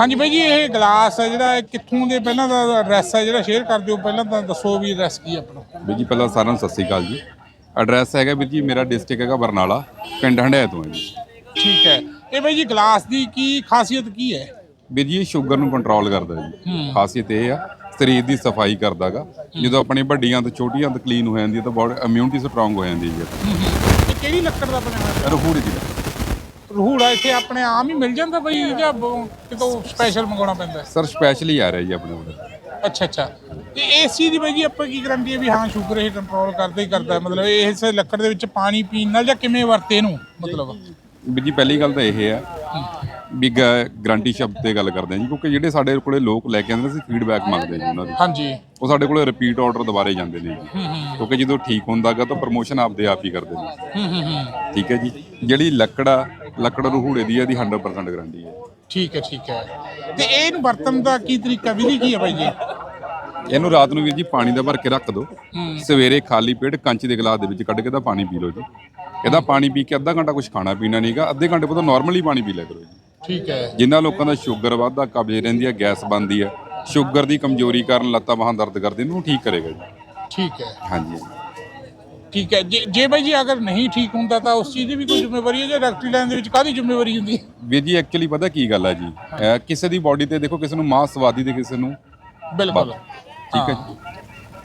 ਹਾਂਜੀ ਬਾਈ ਜੀ ਇਹ ਗਲਾਸ ਹੈ ਜਿਹੜਾ ਇਹ ਕਿੱਥੋਂ ਦੇ ਪਹਿਲਾਂ ਦਾ ਐਡਰੈਸ ਹੈ ਜਿਹੜਾ ਸ਼ੇਅਰ ਕਰ ਦਿਓ ਪਹਿਲਾਂ ਤਾਂ ਦੱਸੋ ਵੀ ਐਡਰੈਸ ਕੀ ਹੈ ਆਪਣਾ। ਵੀਰ ਜੀ ਪਹਿਲਾਂ ਸਾਰਿਆਂ ਨੂੰ ਸਤਿ ਸ੍ਰੀ ਅਕਾਲ ਜੀ। ਐਡਰੈਸ ਹੈਗਾ ਵੀਰ ਜੀ ਮੇਰਾ ਡਿਸਟ੍ਰਿਕਟ ਹੈਗਾ ਬਰਨਾਲਾ ਪਿੰਡ ਹੰਡਿਆ ਤੋਂ ਹੈ ਜੀ। ਠੀਕ ਹੈ। ਇਹ ਬਾਈ ਜੀ ਗਲਾਸ ਦੀ ਕੀ ਖਾਸੀਅਤ ਕੀ ਹੈ? ਵੀਰ ਜੀ ਸ਼ੂਗਰ ਨੂੰ ਕੰਟਰੋਲ ਕਰਦਾ ਜੀ। ਖਾਸੀਅਤ ਇਹ ਆ ਸਰੀਰ ਦੀ ਸਫ਼ਾਈ ਕਰਦਾਗਾ। ਜਦੋਂ ਆਪਣੀ ਵੱਡੀਆਂ ਤੋਂ ਛੋਟੀਆਂ ਤੋਂ ਕਲੀਨ ਹੋ ਜਾਂਦੀ ਹੈ ਤਾਂ ਬੋਡੀ ਇਮਿਊਨਿਟੀ ਸਟਰੋਂਗ ਹੋ ਜਾਂਦੀ ਹੈ ਇਹ ਕਿਹੜੀ ਲੱਕੜ ਦਾ ਬਣਿਆ ਹੋਇਆ? ਰਹੂੜੀ ਦੀ ਰੂੜਾ ਇੱਥੇ ਆਪਣੇ ਆਮ ਹੀ ਮਿਲ ਜਾਂਦਾ ਬਾਈ ਜਾਂ ਬ- ਕਿਤੋਂ ਸਪੈਸ਼ਲ ਮੰਗਾਉਣਾ ਪੈਂਦਾ ਹੈ? ਸਰ ਸਪੈਸ਼ਲੀ ਆ ਰਿਹਾ ਜੀ ਆਪਣੇ ਕੋਲ ਅੱਛਾ ਅੱਛਾ ਤੇ ਇਸ ਚੀਜ਼ ਦੀ ਬਾਈ ਜੀ ਆਪਾਂ ਕੀ ਗਰੰਟੀ ਹੈ ਵੀ ਹਾਂ ਸ਼ੂਗਰ ਇਹ ਕੰਟਰੋਲ ਕਰਦਾ ਹੀ ਕਰਦਾ ਹੈ? ਮਤਲਬ ਇਸ ਲੱਕੜ ਦੇ ਵਿੱਚ ਪਾਣੀ ਪੀਣ ਨਾਲ ਜਾਂ ਕਿਵੇਂ ਵਰਤੇ ਇਹਨੂੰ ਮਤਲਬ ਵੀਰ ਜੀ ਪਹਿਲੀ ਗੱਲ ਤਾਂ ਇਹ ਆ ਵੀ ਗਾਰੰਟੀ ਸ਼ਬਦ ਤੇ ਗੱਲ ਕਰਦੇ ਆ ਜੀ ਕਿਉਂਕਿ ਜਿਹੜੇ ਸਾਡੇ ਕੋਲੇ ਲੋਕ ਲੈ ਕੇ ਆਉਂਦੇ ਨੇ ਅਸੀਂ ਫੀਡਬੈਕ ਮੰਗਦੇ ਜੀ ਉਹਨਾਂ ਦੀ। ਹਾਂਜੀ। ਉਹ ਸਾਡੇ ਕੋਲੇ ਰਿਪੀਟ ਆਰਡਰ ਦੁਬਾਰੇ ਜਾਂਦੇ ਨੇ ਜੀ। ਕਿਉਂਕਿ ਜਦੋਂ ਠੀਕ ਹੁੰਦਾਗਾ ਤਾਂ ਪ੍ਰਮੋਸ਼ਨ ਆਪਦੇ ਆਪ ਹੀ ਕਰਦੇ ਨੇ। ਹੂੰ ਹੂੰ ਹੂੰ। ਠੀਕ ਹੈ ਜੀ। ਜਿਹੜੀ ਲੱਕੜ ਲੱਕੜ ਰਹੂੜੇ ਦੀ ਇਹਦੀ 100% ਗਾਰੰਟੀ ਹੈ। ਠੀਕ ਹੈ ਠੀਕ ਹੈ। ਤੇ ਇਹਨੂੰ ਵਰਤਣ ਦਾ ਕੀ ਤਰੀਕਾ ਵਿਧੀ ਕੀ ਹੈ ਬਾਈ ਜੀ? ਇਹਨੂੰ ਰਾਤ ਨੂੰ ਵੀਰ ਜੀ ਪਾਣੀ ਦਾ ਭਰ ਕੇ ਰੱਖ ਦਿਓ। ਸਵੇਰੇ ਖਾਲੀ ਪੇਟ ਕੰਚ ਦੇ ਗਲਾਸ ਦੇ ਵਿੱਚ ਕੱਢ ਕੇ ਤਾਂ ਪਾਣੀ ਪੀ ਲਓ ਜੀ। ਇਹਦਾ ਪਾਣੀ ਪੀ ਕੇ ਅੱਧਾ ਘੰਟਾ ਕੁਝ ਖਾਣਾ ਪੀਣਾ ਨਹੀਂਗਾ ਅੱਧੇ ਘੰਟੇ ਬਾਅਦ ਨਾਰਮਲੀ ਪਾਣੀ ਪੀ ਲਿਆ ਕਰੋ ਜੀ। ਠੀਕ ਹੈ। ਜਿਨ੍ਹਾਂ ਲੋਕਾਂ ਦਾ ਸ਼ੂਗਰ ਵੱਧਦਾ ਕਬਜ਼ ਰਹਿੰਦੀ ਹੈ ਗੈਸ ਬਣਦੀ ਹੈ ਸ਼ੂਗਰ ਦੀ ਕਮਜ਼ੋਰੀ ਕਾਰਨ ਲੱਤਾਂ ਬਾਹਾਂ ਦਰਦ ਕਰਦੀ ਇਹਨੂੰ ਠੀਕ ਕਰੇਗਾ ਜੀ। ਠੀਕ ਹੈ। ਹਾਂਜੀ ਠੀਕ ਹੈ। ਜੇ ਜੇ ਬਾਈ ਜੀ ਅਗਰ ਨਹੀਂ ਠੀਕ ਹੁੰਦਾ ਤਾਂ ਉਸ ਚੀਜ਼ ਦੀ ਵੀ ਕੋਈ ਜ਼ਿੰਮੇਵਾਰੀ ਹੈ ਜਾਂ ਡਾਕਟਰੀ ਲਾਈਨ ਦੇ ਵਿੱਚ ਕਾਹਦੀ ਜ਼ਿੰਮੇਵਾਰੀ ਹੁੰਦੀ ਹੈ? ਵੀਰ ਜੀ ਐਕਚੁਅਲੀ ਪਤਾ ਕੀ ਗੱਲ ਹੈ ਜੀ? ਅਹ ਕਿਸੇ ਦੀ ਬਾਡੀ ਤੇ ਦੇਖੋ ਕਿਸੇ ਨੂੰ ਮਾਂ ਸਵਾਦੀ ਤੇ ਕਿਸੇ ਨੂੰ ਬਿਲਕੁਲ। ਠੀਕ ਹੈ ਜੀ?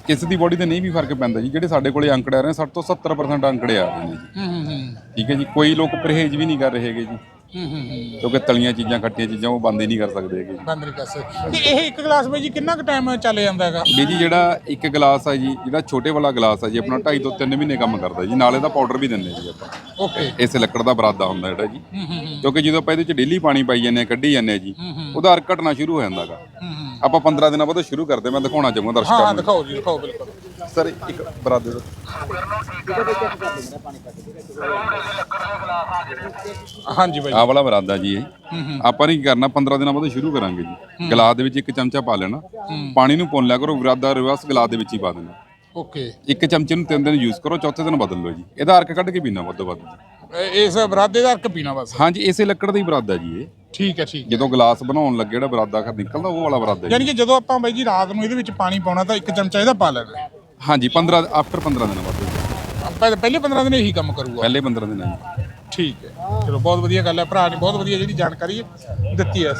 ਕਿਸੇ ਦੀ ਬਾਡੀ ਤੇ ਨਹੀਂ ਵੀ ਫ਼ਰਕ ਪੈਂਦਾ ਜੀ ਜਿਹੜੇ ਸਾਡੇ ਕੋਲੇ ਅੰਕੜੇ ਆ ਰਹੇ ਨੇ 60 ਤੋਂ 70% ਅੰਕੜੇ ਆ ਰਹੇ ਨੇ ਜੀ। ਹੂੰ ਹੂੰ ਹੂੰ। ਠੀਕ ਹੈ ਜੀ? ਕੋਈ ਲੋਕ ਪਰਹੇਜ਼ ਵੀ ਨਹੀਂ ਕਰ ਰਹੇ ਹੈਗੇ ਜੀ। ਹੂੰ ਹੂੰ ਹੂੰ। ਕਿਉਂਕਿ ਤਲੀਆਂ ਚੀਜ਼ਾਂ ਖੱਟੀਆਂ ਚੀਜ਼ਾਂ ਉਹ ਬੰਦ ਹੀ ਨਹੀਂ ਕਰ ਸਕਦੇ ਹੈਗੇ। ਬੰਦ ਨਹੀਂ ਕਰ ਸਕਦੇ। ਤੇ ਇਹ ਇੱਕ ਗਲਾਸ ਬਾਈ ਜੀ ਕਿੰਨਾ ਕੁ ਟਾਈਮ ਚੱਲ ਜਾਂਦਾ ਹੈਗਾ? ਵੀ ਜੀ ਜਿਹੜਾ ਇੱਕ ਗਲਾਸ ਆ ਜੀ ਜਿਹੜਾ ਛੋਟੇ ਵਾਲਾ ਗਲਾਸ ਆ ਜੀ ਆਪਣਾ 2.5 ਤੋਂ 3 ਮਹੀਨੇ ਕੰਮ ਕਰਦਾ ਜੀ। ਨਾਲੇ ਦਾ ਪਾਊਡਰ ਵੀ ਦਿੰਦੇ ਜੀ ਆਪਾਂ। ਓਕੇ ਇਸੇ ਲੱਕੜ ਦਾ ਬਰਾਦਾ ਹੁੰਦਾ ਜਿਹੜਾ ਜੀ। ਹੂੰ ਹੂੰ ਹੂੰ। ਕਿਉਂਕਿ ਜਦੋਂ ਆਪਾਂ ਇਹਦੇ ਚ ਡੇਲੀ ਪਾਣੀ ਪਾਈ ਜਾਂਦੇ ਆ ਕੱਢੀ ਜਾਂਦੇ ਆ ਜੀ ਉਹਦਾ ਅਰ ਘਟਣਾ ਸ਼ੁਰੂ ਹੋ ਜਾਂਦਾਗਾ। ਹੂੰ ਹੂੰ। ਆਪਾਂ 15 ਦਿਨਾਂ ਬਾਅਦ ਸ਼ੁਰੂ ਕਰਦੇ ਮੈਂ ਦਿਖਾਉਣਾ ਚਾਹੂੰਗਾ ਹਾਂ ਦਰਸ਼ਕਾਂ ਨੂੰ। ਦਿਖਾਓ ਜੀ ਦਿਖਾਓ ਬਿਲਕੁਲ। ਸਰ ਇੱਕ ਬਰਾਦੇ ਦਾ। ਹਾਂਜੀ ਬਾਈ ਆਹ ਵਾਲਾ ਬਰਾਦਾ ਜੀ ਇਹ। ਆਪਾਂ ਨੇ ਕੀ ਕਰਨਾ 15 ਦਿਨਾਂ ਬਾਅਦ ਸ਼ੁਰੂ ਕਰਾਂਗੇ ਜੀ। ਗਲਾਸ ਦੇ ਵਿੱਚ ਇੱਕ ਚਮਚਾ ਪਾ ਲੈਣਾ। ਪਾਣੀ ਨੂੰ ਪੁੰਨ ਲਿਆ ਕਰੋ ਬਰਾਦਾ ਰਿਵਰਸ ਗਲਾਸ ਦੇ ਵਿੱਚ ਹੀ ਪਾ ਦੇਣਾ। ਓਕੇ। ਇੱਕ ਚਮਚੇ ਨੂੰ ਤਿੰਨ ਦਿਨ ਯੂਜ਼ ਕਰੋ ਚੌਥੇ ਦਿਨ ਬਦਲ ਲਓ ਜੀ। ਇਹਦਾ ਅਰਕ ਕੱਢ ਕੇ ਪੀਣਾ ਵੱਧ ਤੋਂ ਵੱਧ। ਇਸ ਬਰਾਦੇ ਦਾ ਅਰਕ ਪੀਣਾ ਬਸ? ਹਾਂਜੀ ਇਸੇ ਲੱਕੜ ਦਾ ਹੀ ਬਰਾਦਾ ਜੀ ਇਹ। ਠੀਕ ਹੈ ਠੀਕ ਜਦੋਂ ਗਲਾਸ ਬਣਾਉਣ ਲੱਗੇ ਜਿਹੜਾ ਬਰਾਦਾ ਖਰ ਨਿਕਲਦਾ ਉਹ ਵਾਲਾ ਬਰਾਦਾ ਜੀ। ਯਾਨੀ ਕਿ ਜਦੋਂ ਆਪਾਂ ਬਾਈ ਜੀ ਰਾਤ ਨੂੰ ਇਹਦੇ ਵਿੱਚ ਪਾਣੀ ਪਾਉਣਾ ਤਾਂ ਇੱਕ ਚਮਚਾ ਇਹਦਾ ਪਾ ਲੈਣਾ। ਹਾਂਜੀ 15 ਆਫਟਰ 15 ਦਿਨਾਂ ਬਾਅਦ। ਆਪਾਂ ਪਹਿਲੇ 15 ਦਿਨ ਇਹੀ ਕੰਮ ਕਰੂਗਾ। ਪਹਿਲੇ 15 ਦਿਨਾਂ ਜੀ ਠੀਕ ਹੈ। ਚਲੋ ਬਹੁਤ ਵਧੀਆ ਗੱਲ ਹੈ। ਭਰਾ ਨੇ ਬਹੁਤ ਵਧੀਆ ਜਿਹੜੀ ਜਾਣਕਾਰੀ ਦਿੱਤੀ ਹੈ।